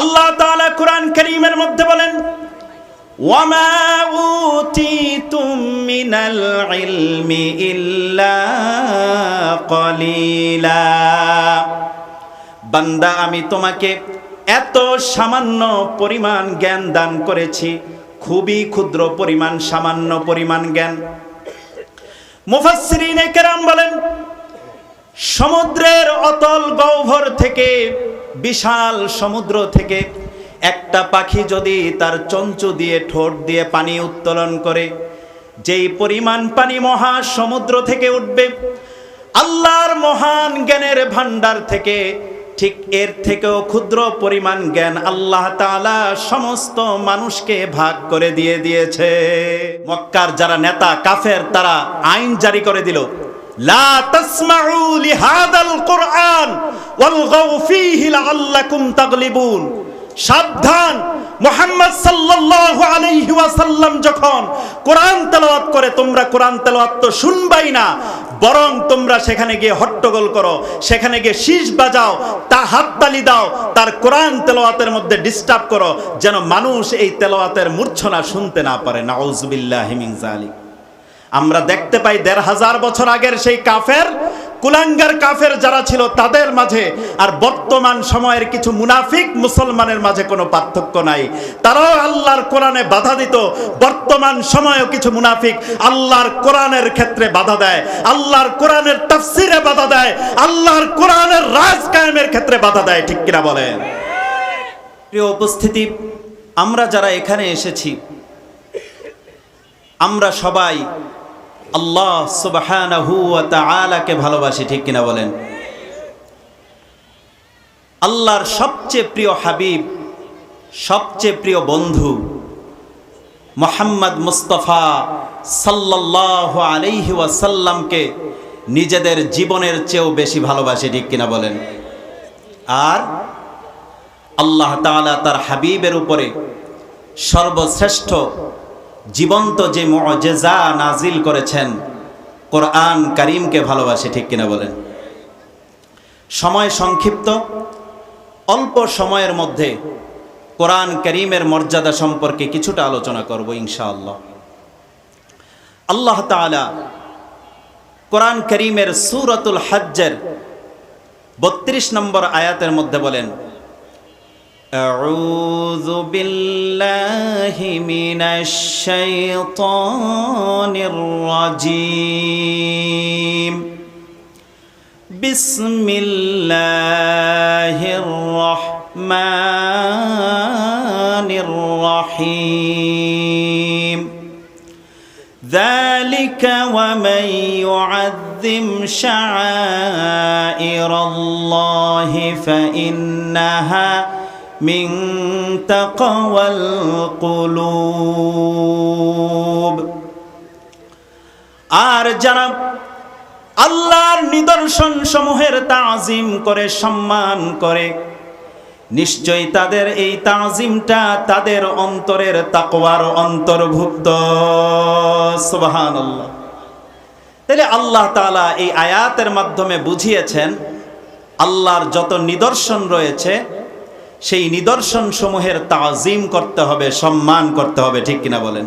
আল্লাহ তাআলা কোরআন কারীমের মধ্যে বলেন, ওয়ামা উতিতুম মিনাল ইলমি ইল্লা কলিলা। বান্দা, আমি তোমাকে এত সামান্য পরিমাণ জ্ঞান দান করেছি, খুবই ক্ষুদ্র পরিমাণ, সামান্য পরিমাণ জ্ঞান। মুফাসসিরিনে কেরাম বলেন, সমুদ্রের অতল গহ্বর থেকে বিশাল সমুদ্র থেকে একটা পাখি যদি তার চঞ্চু দিয়ে ঠোঁট দিয়ে পানি উত্তোলন করে, যেই পরিমাণ পানি মহা সমুদ্র থেকে উঠবে, আল্লাহর মহান জ্ঞানের ভান্ডার থেকে, ঠিক এর থেকেও ক্ষুদ্র পরিমাণ জ্ঞান আল্লাহ তাআলা সমস্ত মানুষকে ভাগ করে দিয়ে দিয়েছে। মক্কার যারা নেতা, কাফের, তারা আইন জারি করে দিল। লা সাবধান, মোহাম্মদ সাল্লাল্লাহু আলাইহি ওয়াসাল্লাম যখন কোরআন তেলাওয়াত করে, তোমরা কোরআন তেলাওয়াত তো শুনবাই না, বরং তোমরা সেখানে গিয়ে হট্টগোল করো, সেখানে গিয়ে শীষ বাজাও তা হাততালি দাও, তার কোরআন তেলাওয়াতের মধ্যে ডিস্টার্ব করো, যেন মানুষ এই তেলাওয়াতের মূর্ছনা শুনতে না পারে। নাউজুবিল্লাহি মিন আমরা দেখতে পাই দেড় হাজার বছর আগের সেই কাফের, কুলাঙ্গার কাফের যারা ছিল তাদের মাঝে, আর বর্তমান সময়ের কিছু মুনাফিক মুসলমানের মাঝে কোনো পার্থক্য নাই। তারাও আল্লাহর কোরআনে বাধা দিত, বর্তমান সময়েও কিছু মুনাফিক আল্লাহর কোরআনের ক্ষেত্রে বাধা দেয়, আল্লাহর কোরআনের তাফসিরে বাধা দেয়, আল্লাহর কোরআনের রাজ কায়েমের ক্ষেত্রে বাধা দেয়, ঠিক কিনা বলেন? প্রিয় উপস্থিতি, আমরা যারা এখানে এসেছি, আমরা সবাই আল্লাহ ওয়া তাআলাকে ভালোবাসি, ঠিক কিনা বলেন? আল্লাহর সবচেয়ে প্রিয় হাবিব, সবচেয়ে প্রিয় বন্ধু মোহাম্মদ মুস্তফা সাল্লাল্লাহু আলাইহি ওয়াসাল্লামকে নিজেদের জীবনের চেয়েও বেশি ভালোবাসি, ঠিক কিনা বলেন? আর আল্লাহ তাআলা তার হাবিবের উপরে সর্বশ্রেষ্ঠ জীবন্ত যে মজেজা নাজিল করেছেন, কোরআন করিমকে ভালোবাসে, ঠিক কিনা বলেন? সময় সংক্ষিপ্ত, অল্প সময়ের মধ্যে কোরআন করিমের মর্যাদা সম্পর্কে কিছুটা আলোচনা করব ইনশাআল্লাহ। আল্লাহ তাআলা কোরআন করিমের সুরতুল হজ্জের বত্রিশ নম্বর আয়াতের মধ্যে বলেন أعوذ بالله من الشيطان الرجيم. بسم الله الرحمن الرحيم. ذلك ومن يعظم شعائر الله فإنها من تقوى القلوب আর যারা আল্লাহর নিদর্শন সমূহের তাজিম করে সম্মান করে নিশ্চয়ই তাদের এই তাজিমটা তাদের অন্তরের তাকওয়ার অন্তর্ভুক্ত সুবহানাল্লাহ তাহলে আল্লাহ তাআলা এই আয়াতের মাধ্যমে বুঝিয়েছেন আল্লাহর যত নিদর্শন রয়েছে সেই নিদর্শন সমূহের তাজিম করতে হবে, সম্মান করতে হবে, ঠিক কিনা বলেন?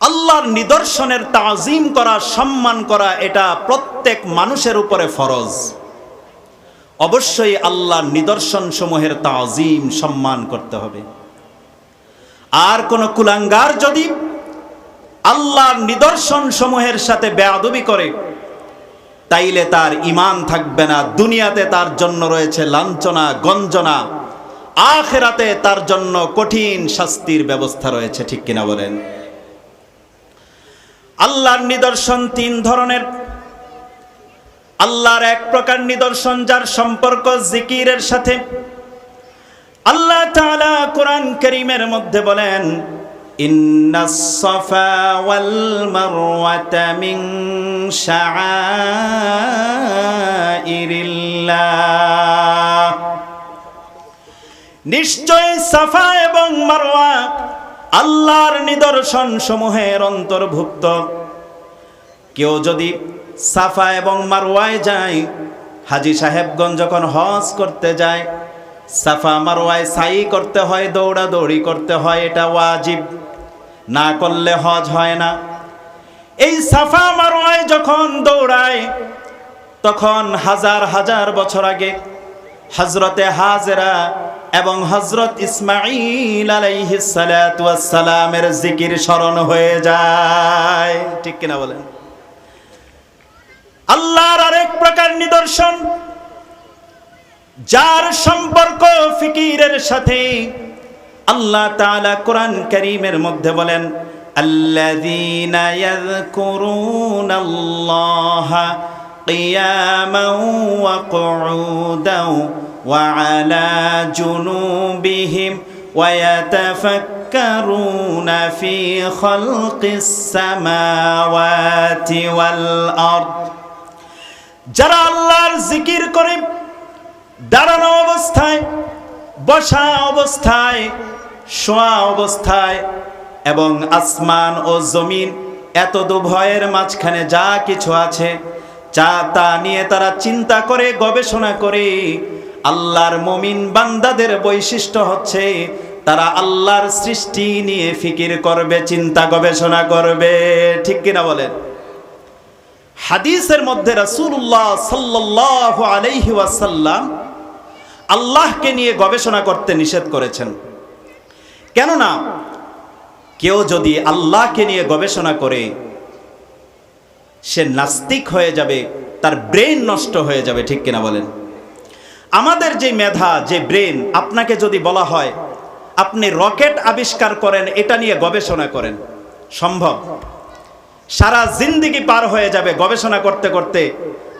আল্লাহর নিদর্শনের তাজিম করা, সম্মান করা এটা প্রত্যেক মানুষের উপরে ফরজ। অবশ্যই আল্লাহর নিদর্শন সমূহের তাজিম, সম্মান করতে হবে। আর কোন কুলাঙ্গার যদি আল্লাহর নিদর্শন সমূহের সাথে বেয়াদবি করে তাইলে তার ইমান থাকবে না। দুনিয়াতে তার জন্য রয়েছে লাঞ্ছনা, গঞ্জনা। আখেরাতে তার জন্য কঠিন শাস্তির ব্যবস্থা রয়েছে, ঠিক কিনা বলেন? আল্লাহর নিদর্শন তিন ধরনের। আল্লাহর এক প্রকার নিদর্শন যার সম্পর্ক জিকিরের সাথে। আল্লাহ তাআলা কোরআন করিমের মধ্যে বলেন, ইন্নাস সাফা ওয়াল মারওয়াতা মিন শাআ নিশ্চয় সাফা এবং মারোয়া আল্লাহর নিদর্শন সমূহের অন্তর্ভুক্ত। কেউ যদি সাফা এবং মারওয়ায় যায়, হাজি সাহেবগঞ্জ যখন হজ করতে যায়, সাফা মারোয়ায় সাই করতে হয়, দৌড়াদৌড়ি করতে হয়, এটা ওয়াজিব। না করলে হজ হয় না। এই সাফা মারোয়ায় যখন দৌড়ায়, তখন হাজার হাজার বছর আগে হজরতে হাজরা এবং হজরত ইসমাইল আলাইহিসালামের জিকির স্মরণ হয়ে যায় ঠিক কিনা বলেন আল্লাহর আরেক প্রকার নিদর্শন যার সম্পর্ক ফিকিরের সাথে আল্লাহ তাআলা কোরআন করিমের মধ্যে বলেন الذين يذكرون الله قياما وقعودا وعلى جنوبهم ويتفكرون في خلق السماوات والأرض যারা আল্লাহর জিকির করে দাঁড়ানো অবস্থায় বসা অবস্থায় শোয়া অবস্থায় এবং আসমান ও জমিন এত দুভয়ের মাঝখানে যা কিছু আছে যা তা নিয়ে তারা চিন্তা করে গবেষণা করে আল্লাহর মমিন বান্দাদের বৈশিষ্ট্য হচ্ছে তারা আল্লাহর সৃষ্টি নিয়ে ফিকির করবে, চিন্তা গবেষণা করবে। ঠিক কিনা বলেন? হাদিসের মধ্যে রাসূলুল্লাহ সাল্লাল্লাহু আলাইহি ওয়াসাল্লাম আল্লাহকে নিয়ে গবেষণা করতে নিষেধ করেছেন। কেননা কেউ যদি আল্লাহকে নিয়ে গবেষণা করে, সে নাস্তিক হয়ে যাবে, তার ব্রেন নষ্ট হয়ে যাবে, ঠিক কিনা বলেন? আমাদের যে মেধা, যে ব্রেন, আপনাকে যদি বলা হয়, আপনি রকেট আবিষ্কার করেন, এটা নিয়ে গবেষণা করেন। সম্ভব। সারা জিন্দিগি পার হয়ে যাবে গবেষণা করতে করতে,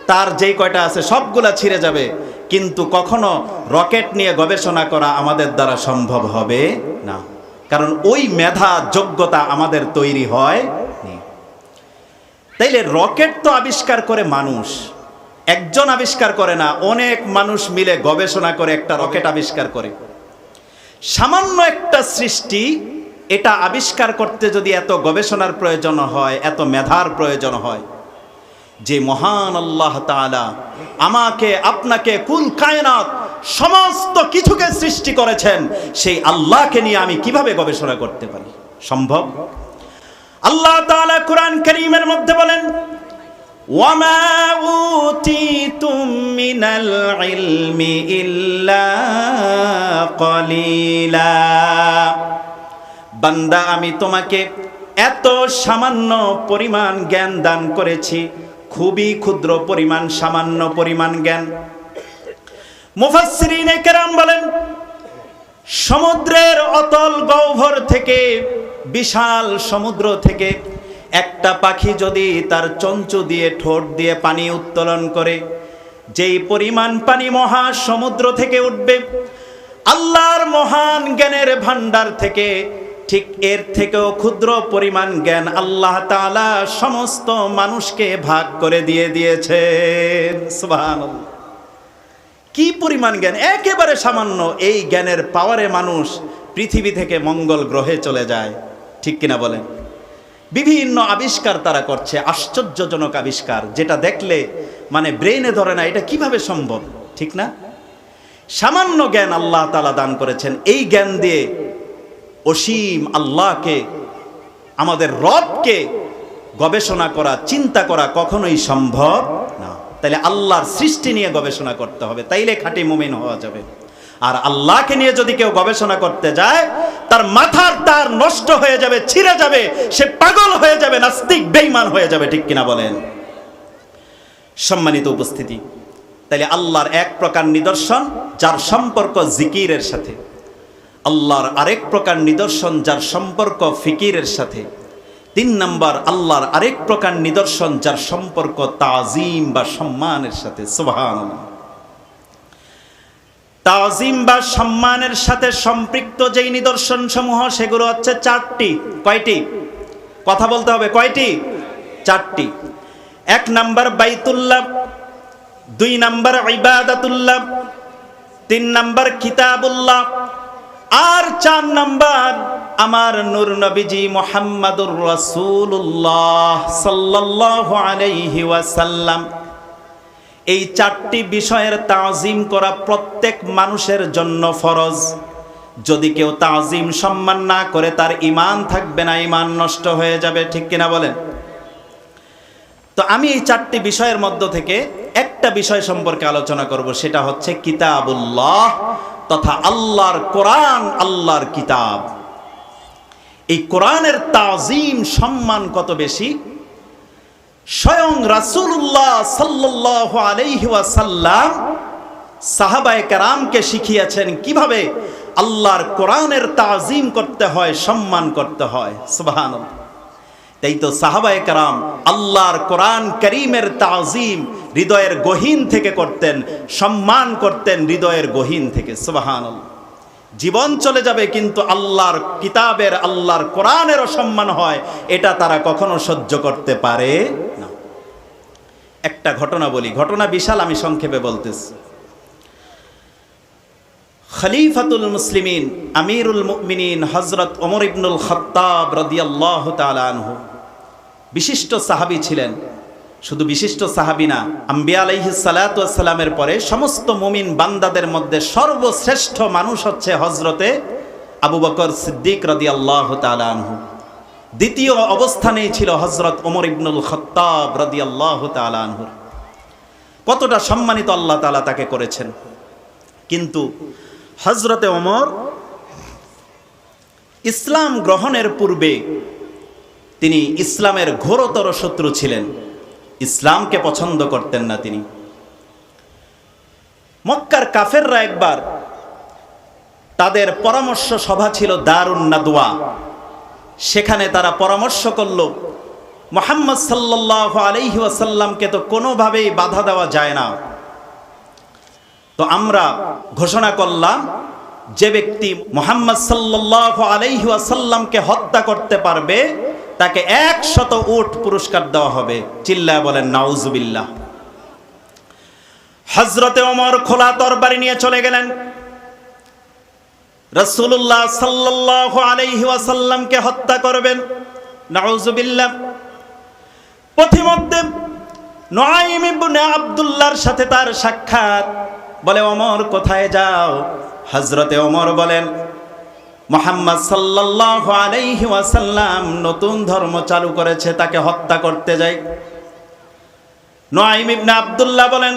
তার যেই কয়টা আছে সবগুলা ছিঁড়ে যাবে। কিন্তু কখনো রকেট নিয়ে গবেষণা করা আমাদের দ্বারা সম্ভব হবে না। কারণ ওই মেধা, যোগ্যতা আমাদের তৈরি হয় তাইলে রকেট তো আবিষ্কার করে মানুষ। একজন আবিষ্কার করে না, অনেক মানুষ মিলে গবেষণা করে একটা রকেট আবিষ্কার করে। সামান্য একটা সৃষ্টি, এটা আবিষ্কার করতে যদি এত গবেষণার প্রয়োজন হয়, এত মেধার প্রয়োজন হয়, যে মহান আল্লাহ তাআলা আমাকে, আপনাকে, কুল কায়নাত, সমস্ত কিছুকে সৃষ্টি করেছেন, সেই আল্লাহকে নিয়ে আমি কীভাবে গবেষণা করতে পারি? সম্ভব? আল্লাহ তাআলা কোরআন করিমের মধ্যে বলেন ওয়ামা উতিতুম মিনাল ইলমি ইল্লা কলিলা বান্দা, আমি তোমাকে এত সামান্য পরিমাণ জ্ঞান দান করেছি, খুবই ক্ষুদ্র পরিমাণ, সামান্য পরিমাণ জ্ঞান। মুফাসসিরিন কেরাম বলেন, সমুদ্রের অতল গহ্বর থেকে, বিশাল সমুদ্র থেকে একটা পাখি যদি তার চঞ্চু দিয়ে ঠোঁট দিয়ে পানি উত্তোলন করে, যেই পরিমাণ পানি মহা সমুদ্র থেকে উঠবে, আল্লাহর মহান জ্ঞানের ভান্ডার থেকে, ঠিক এর থেকেও ক্ষুদ্র পরিমাণ জ্ঞান আল্লাহ তাআলা সমস্ত মানুষকে ভাগ করে দিয়ে সুবহানাল্লাহ। কি পরিমাণ জ্ঞান? একেবারে সামান্য এই জ্ঞানের পাওয়ারে মানুষ পৃথিবী থেকে মঙ্গল গ্রহে চলে যায়। ঠিক কিনা বলেন? বিভিন্ন আবিষ্কার তারা করছে, আশ্চর্যজনক আবিষ্কার, যেটা দেখলে মানে ব্রেনে ধরে না, এটা কীভাবে সম্ভব? ঠিক না? সামান্য জ্ঞান আল্লাহ তালা দান করেছেন, এই জ্ঞান দিয়ে অসীম আল্লাহকে, আমাদের রবকে গবেষণা করা, চিন্তা করা কখনোই সম্ভব না। তাইলে আল্লাহর সৃষ্টি নিয়ে গবেষণা করতে হবে, তাইলে খাঁটি মুমিন হওয়া যাবে। আর আল্লাহকে নিয়ে যদি কেউ গবেষণা করতে যায়, তার মাথার তার নষ্ট হয়ে যাবে, ছিঁড়ে যাবে, সে পাগল হয়ে যাবে, নাস্তিক বেইমান হয়ে যাবে, ঠিক কিনা বলেন? সম্মানিত উপস্থিতি, তাইলে আল্লাহর এক প্রকার নিদর্শন, যার সম্পর্ক জিকিরের সাথে। আল্লাহর আরেক প্রকার নিদর্শন, যার সম্পর্ক ফিকিরের সাথে। তিন নম্বর, আল্লাহর আরেক প্রকার নিদর্শন, যার সম্পর্ক তাজিম বা সম্মানের সাথে সুবহান তাজিম বা সম্মানের সাথে সম্পৃক্ত যেই নিদর্শন সমূহ সেগুলো হচ্ছে চারটি। কয়টি? কথা বলতে হবে, কয়টি? চারটি। এক নাম্বার বাইতুল্লাহ, দুই নাম্বার ইবাদাতুল্লাহ, তিন নাম্বার কিতাবুল্লাহ, আর চার নাম্বার আমার নূর নবীজি মোহাম্মদুর রাসূলুল্লাহ সাল্লাল্লাহু আলাইহি ওয়াসাল্লাম। এই চারটি বিষয়ের তাজিম করা প্রত্যেক মানুষের জন্য ফরজ। যদি কেউ তাজিম সম্মান না করে, তার ইমান থাকবে না ইমান নষ্ট হয়ে যাবে, ঠিক কিনা বলেন? তো আমি এই চারটি বিষয়ের মধ্য থেকে একটা বিষয় সম্পর্কে আলোচনা করব, সেটা হচ্ছে কিতাবুল্লাহ তথা আল্লাহর কোরআন, আল্লাহর কিতাব। এই কোরআনের তাজিম সম্মান কত বেশি? স্বয়ং রাসূলুল্লাহ সাল্লাল্লাহু আলাইহি ওয়াসাল্লাম সাহাবায়ে কেরামকে শিখিয়েছেন কীভাবে আল্লাহর কোরআনের তাজিম করতে হয়, সম্মান করতে হয়। সুবহানাল্লাহ। তাই তো সাহাবায় কারাম আল্লাহর কোরআন করিমের তাজিম হৃদয়ের গহীন থেকে করতেন, সম্মান করতেন হৃদয়ের গহীন থেকে। সুবহানাল্লাহ। জীবন চলে যাবে, কিন্তু আল্লাহর কিতাবের, আল্লাহর কোরআনেরও সম্মান হয়। এটা তারা কখনো সহ্য করতে পারে না। একটা ঘটনা বলি। ঘটনা বিশাল, আমি সংক্ষেপে বলতেছি। খলিফাতুল মুসলিমিন, আমিরুল মুমিনিন হজরত ওমর ইবনুল খত্তাব রাদিয়াল্লাহু তাআলা আনহু। বিশিষ্ট সাহাবী ছিলেন। শুধু বিশিষ্ট সাহাবী না, আম্বিয়া আলাইহিস সালাতু সালামের পরে সমস্ত মুমিন বান্দাদের মধ্যে সর্বশ্রেষ্ঠ মানুষ হচ্ছে হজরতে আবু বকর সিদ্দিক রাদিয়াল্লাহু তাআলা আনহু। দ্বিতীয় অবস্থানেই ছিল হজরত ওমর ইবনুল খত্তাব রাদিয়াল্লাহু তাআলা আনহু কতটা সম্মানিত আল্লাহ তাআলা তাকে করেছেন। কিন্তু হজরতে ওমর ইসলাম গ্রহণের পূর্বে তিনি ইসলামের ঘোরতর শত্রু ছিলেন। ইসলামকে পছন্দ করতেন না তিনি। মক্কার কাফেররা একবার তাদের পরামর্শ সভা ছিল দারুণ সেখানে তারা পরামর্শ করল, মোহাম্মদ সাল্লাহ আলহি ওয়াসাল্লামকে তো কোনোভাবেই বাধা দেওয়া যায় না। তো আমরা ঘোষণা করলাম, যে ব্যক্তি মোহাম্মদ সাল্লাহ আলহি ওয়াসাল্লামকে হত্যা করতে পারবে তাকে একশত উট পুরস্কার দেওয়া হবে। চিল্লায় বলেন, নাউজুবিল্লাহ। হজরতে ওমর খোলা তরবারি নিয়ে চলে গেলেন। রসুল্লাহ সাল্লাহ আলাইহি ওয়াসাল্লামকে হত্যা করবেন। নাউজুবিল্লাহ। পথিমধ্যে আব্দুল্লাহর সাথে তার সাক্ষাৎ। বলে, ওমর, কোথায় যাও? হজরতে ওমর বলেন মোহাম্মদ সাল্লাহ আলাইহি ওয়াসাল্লাম নতুন ধর্ম চালু করেছে, তাকে হত্যা করতে যাই নয়িম ইবনে আব্দুল্লাহ বলেন,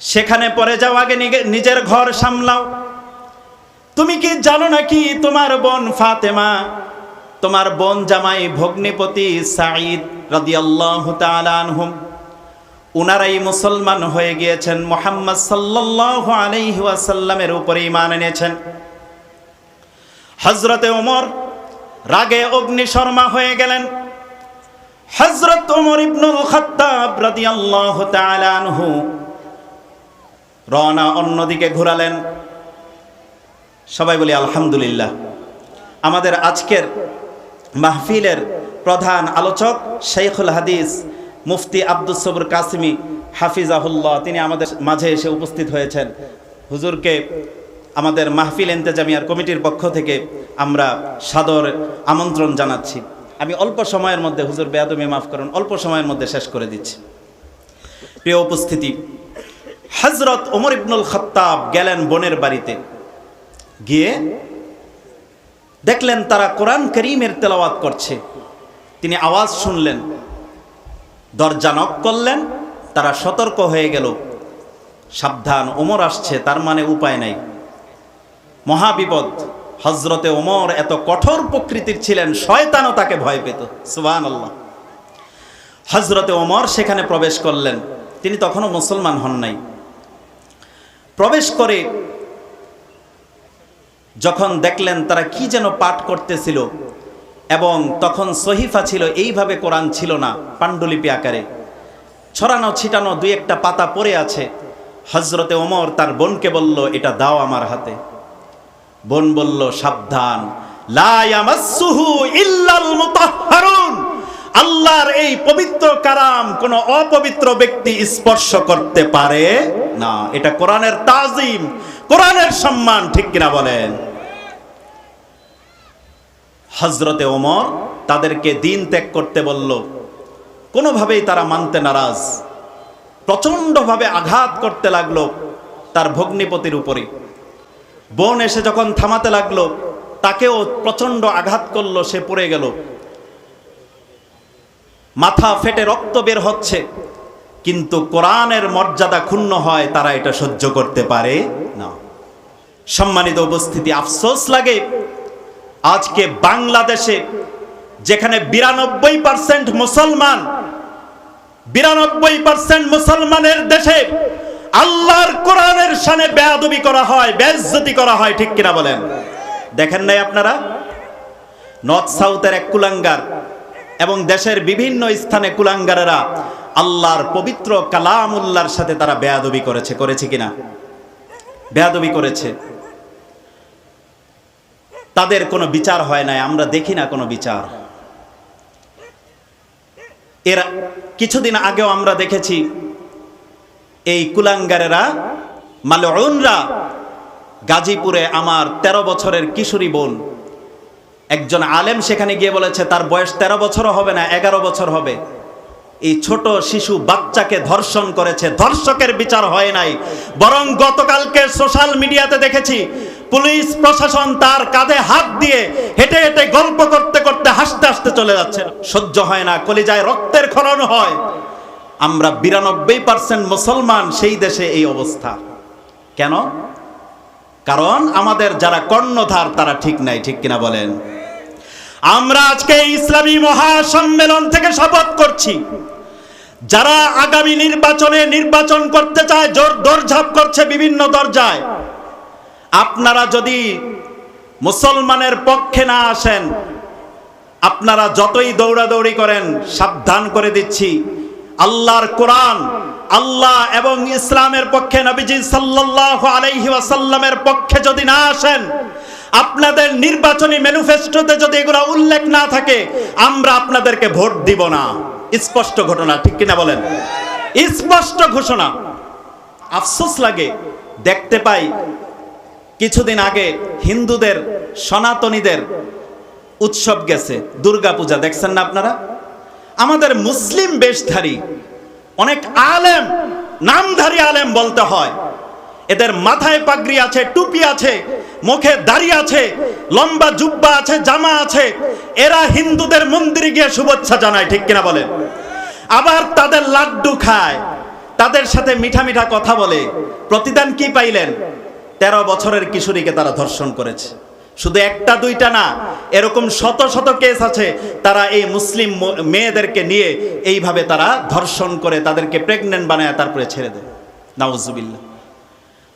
সেখানে পরে যাও, আগে নিজের ঘর সামলাও। তুমি কি জানো নাকি তোমার বোন ফাতেমা, তোমার বোন জামাই ভগ্নিপতি সাঈদ রাদিয়াল্লাহু তাআলা আনহুম, উনারাই মুসলমান হয়ে গিয়েছেন, মোহাম্মদ সাল্লাল্লাহু আলাইহি ওয়াসাল্লামের উপরে ঈমান এনেছেন। হযরতে ওমর রাগে অগ্নিশর্মা হয়ে গেলেন। হযরত ওমর ইবনুল খাত্তাব রাদিয়াল্লাহু তাআলা আনহু রওনা অন্যদিকে ঘোরালেন। সবাই বলি, আলহামদুলিল্লাহ। আমাদের আজকের মাহফিলের প্রধান আলোচক শেখুল হাদিস মুফতি আব্দুল সবুর কাসিমি হাফিজাহুল্লাহ, তিনি আমাদের মাঝে এসে উপস্থিত হয়েছেন। হুজুরকে আমাদের মাহফিল এন্তেজামিয়ার কমিটির পক্ষ থেকে আমরা সাদর আমন্ত্রণ জানাচ্ছি। আমি অল্প সময়ের মধ্যে, হুজুর বেয়াদমি মাফ করুন, অল্প সময়ের মধ্যে শেষ করে দিচ্ছি। প্রিয় উপস্থিতি হজরত ওমর ইবনুল খত্তাব গেলেন বোনের বাড়িতে। গিয়ে দেখলেন তারা কোরআন করিমের তেলাওয়াত করছে। তিনি আওয়াজ শুনলেন, দরজা নক করলেন, তারা সতর্ক হয়ে গেল। সাবধান, ওমর আসছে, তার মানে উপায় নাই। মহাবিপদ। হজরতে ওমর এত কঠোর প্রকৃতির ছিলেন, শয়তানও তাকে ভয় পেত। সুবান আল্লাহ হজরতে ওমর সেখানে প্রবেশ করলেন। তিনি তখনও মুসলমান হন নাই। প্রবেশ করে যখন দেখলেন তারা কি যেন পাঠ করতেছিল, এবং তখন সহিফা ছিল, এইভাবে কোরআন ছিল না, পাণ্ডুলিপি আকারে। ছড়ানো, ছিটানো দুই একটা পাতা পড়ে আছে। হজরতে ওমর তার বোনকে বলল, এটা দাও আমার হাতে। বোন বলল, সাবধান। আল্লাহর এই পবিত্র কারাম কোন অপবিত্র ব্যক্তি স্পর্শ করতে পারে না। এটা কোরআনের তাজিম, কোরআনের সম্মান, ঠিক কিনা বলেন? হজরতে ওমর তাদেরকে দিন ত্যাগ করতে বলল, কোনোভাবেই তারা মানতে নারাজ। প্রচণ্ডভাবে আঘাত করতে লাগল তার ভগ্নিপতির উপরে বোন এসে যখন থামাতে লাগল, তাকেও প্রচণ্ড আঘাত করল, সে পড়ে গেল। মাথা ফেটে রক্ত বের হচ্ছে, কিন্তু কোরআনের মর্যাদা ক্ষুণ্ণ হয়, তারা এটা সহ্য করতে পারে না। সম্মানিত উপস্থিতি, আফসোস লাগে, আজকে বাংলাদেশে যেখানে বিরানব্বই পার্সেন্ট মুসলমান, বিরানব্বই পার্সেন্ট মুসলমানের দেশে আল্লাহর কোরআনের সানে বেয়াদবি করা হয় বেজ্জতি করা হয়, ঠিক কিনা বলেন? দেখেন নাই আপনারা? নর্থ সাউথের এক কুলাঙ্গার এবং দেশের বিভিন্ন স্থানে কুলাঙ্গারেরা আল্লাহর পবিত্র কালামুল্লাহর সাথে তারা বেয়াদবি করেছে করেছে কিনা? বেয়াদবি করেছে। তাদের কোনো বিচার হয় নাই, আমরা দেখি না কোনো বিচার। এর, কিছুদিন আগেও আমরা দেখেছি এই কুলাঙ্গারেরা, মালউনরা, গাজীপুরে আমার ১৩ বছরের কিশোরী বোন। একজন আলেম সেখানে গিয়ে বলেছে, তার বয়স ১৩ বছরও হবে না, এগারো বছর হবে। এই ছোট শিশু বাচ্চাকে ধর্ষণ করেছে। ধর্ষকের বিচার হয় নাই। বরং গতকালকে সোশ্যাল মিডিয়াতে দেখেছি, পুলিশ, প্রশাসন তার কাঁধে হাত দিয়ে হেঁটে হেঁটে গল্প করতে করতে হাসতে হাসতে চলে যাচ্ছে। সহ্য হয় না, কলিজায় রক্তের খরণ হয়। আমরা বিরানব্বই পার্সেন্ট মুসলমান সেই দেশে এই অবস্থা। কেন? কারণ আমাদের যারা কর্ণধার, তারা ঠিক নাই, ঠিক কিনা বলেন? আমরা আজকে ইসলামী মহাসম্মেলন থেকে শপথ করছি। যারা আগামী নির্বাচনে নির্বাচন করতে চায়, জোর দরঝাপ করছে বিভিন্ন দরজায়। আপনারা যদি মুসলমানের পক্ষে না আসেন, আপনারা যতই দৌড়াদৌড়ি করেন, সাবধান করে দিচ্ছি। আল্লাহর কোরআন, আল্লাহ এবং ইসলামের পক্ষে নবীজি সাল্লাল্লাহু আলাইহি ওয়াসাল্লামের পক্ষে যদি না আসেন, আপনাদের নির্বাচনী ম্যানিফেস্টোতে যদি এগুলো উল্লেখ না থাকে, আমরা আপনাদেরকে ভোট দিব না। স্পষ্ট ঘটনা, ঠিক কিনা বলেন? স্পষ্ট ঘোষণা। আফসোস লাগে, দেখতে পাই, কিছুদিন আগে হিন্দুদের, সনাতনীদের উৎসব গেছে, দুর্গাপূজা, দেখছেন না আপনারা? আমাদের মুসলিম বেশধারী, অনেক আলেম, নামধারী আলেম বলতে হয়। এদের মাথায় পাগড়ি আছে, টুপি আছে, মুখে দাড়ি আছে, লম্বা জুব্বা আছে, জামা আছে। এরা হিন্দুদের মন্দিরে গিয়ে শুভেচ্ছা জানায়, ঠিক কিনা বলেন? আবার তাদের লাড্ডু খায়, তাদের সাথে মিঠা মিঠা কথা বলে। প্রতিদান কি পাইলেন? তেরো বছরের কিশোরীকে তারা ধর্ষণ করেছে। শুধু একটা, দুইটা না, এরকম শত শত কেস আছে। তারা এই মুসলিম মেয়েদেরকে নিয়ে এইভাবে তারা ধর্ষণ করে তাদেরকে প্রেগনেন্ট বানায়, তারপরে ছেড়ে দেয়। নাউজুবিল্লাহ।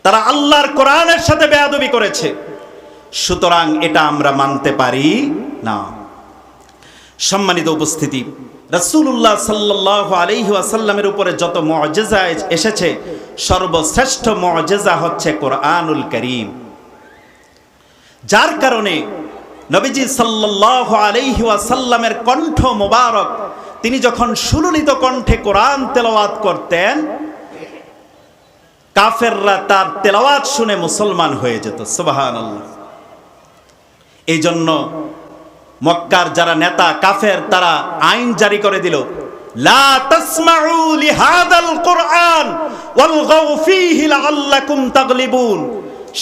তারা আল্লাহর কোরআনের সাথে বেয়াদবি করেছে। সুতরাং এটা আমরা মানতে পারি না। সম্মানিত উপস্থিতি, রাসূলুল্লাহ সাল্লাল্লাহু আলাইহি ওয়াসাল্লামের উপরে যত মুআজিজা এসেছে, সর্বশ্রেষ্ঠ মুআজিজা হচ্ছে কোরআনুল করিম। যার কারণে নবীজি সাল্লাল্লাহু আলাইহি ওয়াসাল্লামের কণ্ঠ মোবারক, তিনি যখন সুললিত কণ্ঠে কোরআন তেলাওয়াত করতেন, কাফেররা তার তেলাওয়াত শুনে মুসলমান হয়ে যেত। সুবহানাল্লাহ। এই জন্য মক্কার যারা নেতা কাফের, তারা আইন জারি করে দিল, লা কুরআন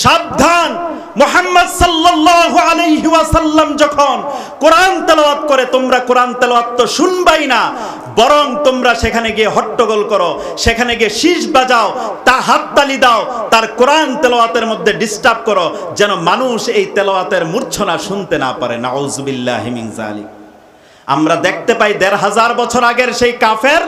সাবধান। মোহাম্মদ সাল্লাল্লাহু আলাইহি ওয়াসাল্লাম যখন কোরআন তেলাওয়াত করে, তোমরা কোরআন তেলাওয়াত তো শুনবাই না, বরং তোমরা সেখানে গিয়ে হট্টগোল করো, সেখানে গিয়ে শীষ বাজাও তা হাততালি দাও, তার কোরআন তেলাওয়াতের মধ্যে ডিস্টার্ব করো, যেন মানুষ এই তেলাওয়াতের মূর্ছনা শুনতে না পারে। নাউজুবিল্লাহি আমরা দেখতে পাই দেড় হাজার বছর আগের সেই কাফের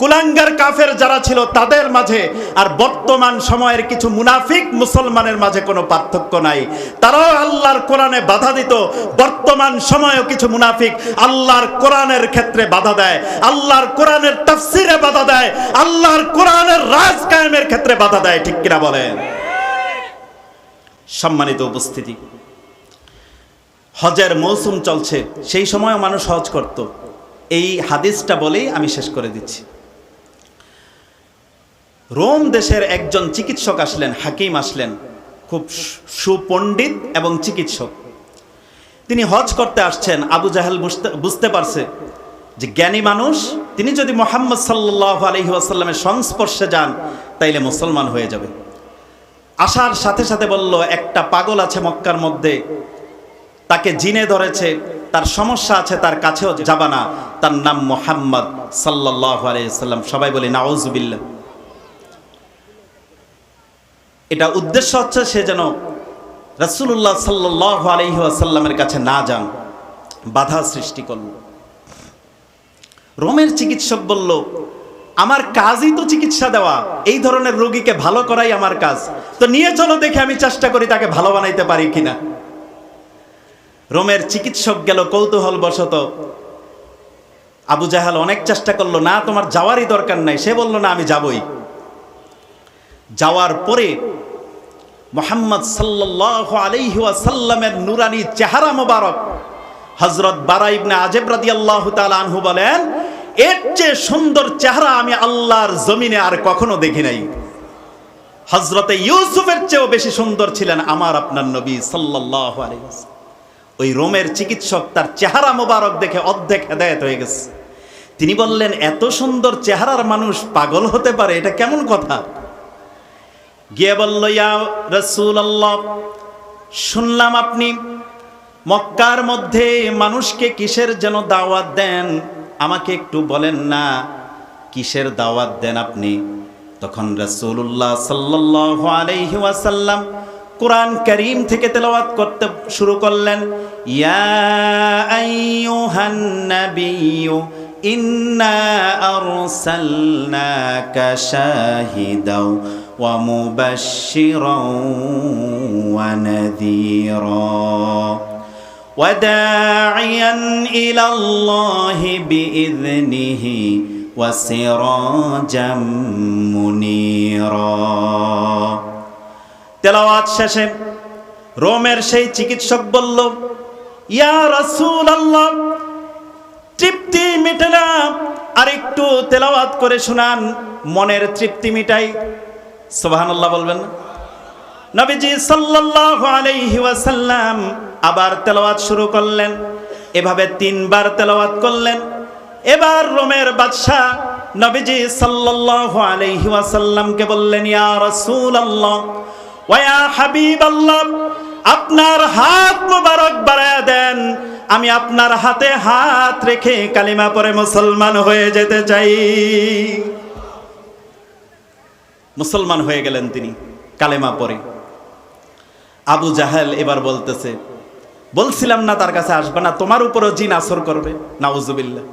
কুলাঙ্গার কাফের যারা ছিল তাদের মাঝে, আর বর্তমান সময়ের কিছু মুনাফিক মুসলমানের মাঝে কোনো পার্থক্য নাই। তারাও আল্লাহর কোরআনে বাধা দিত, বর্তমান সময়েও কিছু মুনাফিক আল্লাহর কোরআনের ক্ষেত্রে বাধা দেয়, আল্লাহর কোরআনের তাফসিরে বাধা দেয়, আল্লাহর কোরআনের রাজ কায়েমের ক্ষেত্রে বাধা দেয়, ঠিক কিনা বলেন? সম্মানিত উপস্থিতি, হজের মৌসুম চলছে, সেই সময়ও মানুষ হজ করত। এই হাদিসটা বলেই আমি শেষ করে দিচ্ছি। রোম দেশের একজন চিকিৎসক আসলেন, হাকিম আসলেন, খুব সুপণ্ডিত এবং চিকিৎসক। তিনি হজ করতে আসছেন, আবু জাহেল বুঝতে পারছে যে জ্ঞানী মানুষ, তিনি যদি মোহাম্মদ সাল্লাহ আলহি আসাল্লামের সংস্পর্শে যান, তাইলে মুসলমান হয়ে যাবে। আসার সাথে সাথে বলল, একটা পাগল আছে মক্কার মধ্যে, তাকে জিনে ধরেছে, তার সমস্যা আছে, তার কাছেও যাবা না, তার নাম মোহাম্মদ সাল্লাহ আলাইসাল্লাম সবাই বলি নাউজুবিল্লা এটা উদ্দেশ্য হচ্ছে সে যেন রসুল্লাহ সাল্লাহ আলহি আসাল্লামের কাছে না যান, বাধা সৃষ্টি করল। রোমের চিকিৎসক বলল, আমার কাজই তো চিকিৎসা দেওয়া, এই ধরনের রোগীকে ভালো করাই আমার কাজ। তো নিয়ে চলো দেখে আমি চেষ্টা করি তাকে ভালো বানাইতে পারি কিনা। রোমের চিকিৎসক গেল কৌতূহল বশত আবু জাহাল অনেক চেষ্টা করল, না, তোমার যাওয়ারই দরকার নাই। সে বলল, না, আমি যাবই। যাওয়ার পরে মোহাম্মদ সাল্লাহ আলাইহি ওয়াসাল্লামের নুরানি চেহারা মোবারক। হজরত বারা ইবনে আজেব রাদিয়াল্লাহু তাআলা আনহু বলেন, এর চেয়ে সুন্দর চেহারা আমি আল্লাহর জমিনে আর কখনো দেখি নাই। হজরতে ইউসুফের চেয়েও বেশি সুন্দর ছিলেন আমার আপনার নবী আলাইহি ওই রোমের চিকিৎসক তার চেহারা মোবারক দেখে অর্ধেক হেদায়েত হয়ে গেছে। তিনি বললেন, এত সুন্দর চেহারার মানুষ পাগল হতে পারে, এটা কেমন কথা? গিয়ে বলল, ইয়া রসুল শুনলাম আপনি মক্কার মধ্যে মানুষকে কিসের যেন দাওয়াত দেন? আমাকে একটু বলেন না, কিসের দাওয়াত দেন আপনি? তখন রসুল্লাহ সাল্লাহ আলাইহি ওয়াসাল্লাম কোরআন করিম থেকে তেলাওয়াত করতে শুরু করলেন, ইয়া আইয়ুহান নাবিয়্যু ইন্না আরসালনাকা শাহিদাও ওয়া মুবাশশিরাও ওয়া নাযীরা وداعيا إلى الله بإذنه وسراجا منيرا তেলাওয়াত শেষে রোমের সেই চিকিৎসক বলল ইয়া রাসূল আল্লাহ তৃপ্তি মেটে না আর একটু তেলাওয়াত করে শোনান মনের তৃপ্তি মিটাই সুবহানাল্লাহ বলবেন না? নবীজি সাল্লাল্লাহু আবার তেলাওয়াত শুরু করলেন, এভাবে তিনবার তেলাওয়াত করলেন। এবার রোমের বাদশাহ নবীজি সাল্লাল্লাহু আলাইহি ওয়াসাল্লামকে বললেন, ইয়া রাসূলুল্লাহ, ওয়া হাবিবাল্লাহ, আপনার হাত মোবারক বাড়ায়া দেন। আমি আপনার হাতে হাত রেখে কালিমা পরে মুসলমান হয়ে যেতে চাই। মুসলমান হয়ে গেলেন তিনি, কালেমা পরে আবু জাহেল এবার বলতেছে, বলছিলাম না তার কাছে আসবে না, তোমার উপরও জিন আসর করবে, নাউজুবিল্লাহ।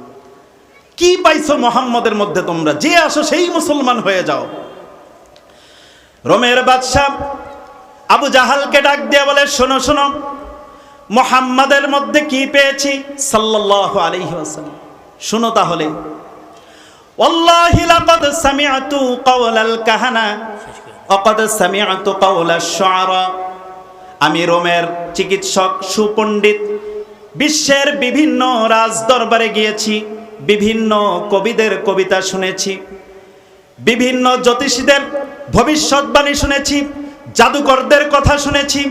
কি পাইছো মোহাম্মদের মধ্যে তোমরা? যে আসো সেই মুসলমান হয়ে যাও। রোমের বাদশাহ আবু জাহালকে ডাক দিয়ে বলে, শোনো শোনো, মোহাম্মদের মধ্যে কি পেয়েছি? সাল্লাল্লাহু আলাইহি ওয়াসাল্লাম। শোনো তাহলে والله لقد سمعت قول الكهنة وقد سمعت قول الشعراء আমি রোমের চিকিৎসক সুপণ্ডিত বিশ্বের বিভিন্ন রাজ দরবারে গিয়েছি বিভিন্ন কবিদের কবিতা শুনেছি বিভিন্ন জ্যোতিষীদের ভবিষ্যৎবাণী শুনেছি জাদুকরদের কথা শুনেছি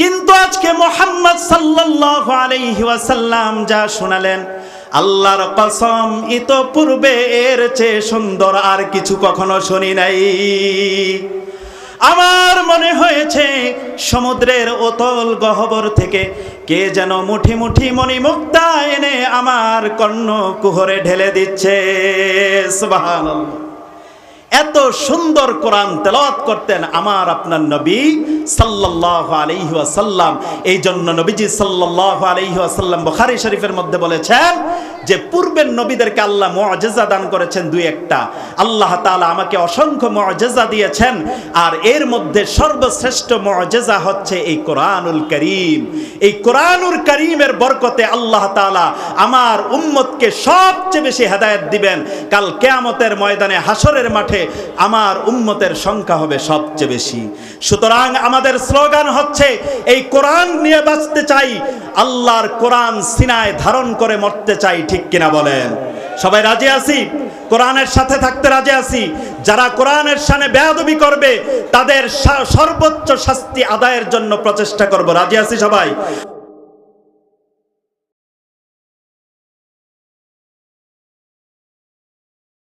কিন্তু আজকে মোহাম্মদ সাল্লাল্লাহু আলাইহি ওয়াসাল্লাম যা শোনালেন আল্লাহর কসম ইতপূর্বে এর চেয়ে সুন্দর, আর কিছু কখনো শুনি নাই। আমার মনে হয়েছে, সমুদ্রের অতল গহবর থেকে কে যেন মুঠি মুঠি মনি মুক্তা এনে আমার কর্ণ কুহরে ঢেলে দিচ্ছে। সুবহানাল্লাহ। এত সুন্দর কোরআন তেলাওয়াত করতেন আমার আপনার নবী সাল্লাল্লাহু আলাইহি ওয়াসাল্লাম। এই জন্য নবীজি সাল্লাল্লাহু আলাইহি ওয়াসাল্লাম বুখারী শরীফের মধ্যে বলেছেন যে পূর্বের নবীদেরকে আল্লাহ মুআজিজা দান করেছেন দুই একটা। আল্লাহ তাআলা আমাকে অসংখ্য মুআজিজা দিয়েছেন আর এর মধ্যে সর্বশ্রেষ্ঠ মুআজিজা হচ্ছে এই কোরআনুল করিম। এই কোরআনুল করিমের বরকতে আল্লাহ তাআলা আমার উম্মতকে সবচেয়ে বেশি হেদায়েত দিবেন। কাল কিয়ামতের ময়দানে হাসরের মাঠে আমার উম্মতের সংখ্যা হবে সবচেয়ে বেশি। সুতরাং আমাদের স্লোগান হচ্ছে, এই কোরআন নিয়ে বাঁচতে চাই, আল্লাহর কোরআন সিনায় ধারণ করে মরতে চাই, ঠিক কিনা বলেন? সবাই রাজি আছি? কোরআনের সাথে থাকতে রাজি আছি? যারা কোরআনের সামনে বেয়াদবি করবে, তাদের সর্বোচ্চ শাস্তি আদায়ের জন্য প্রচেষ্টা করব। রাজি আছি সবাই?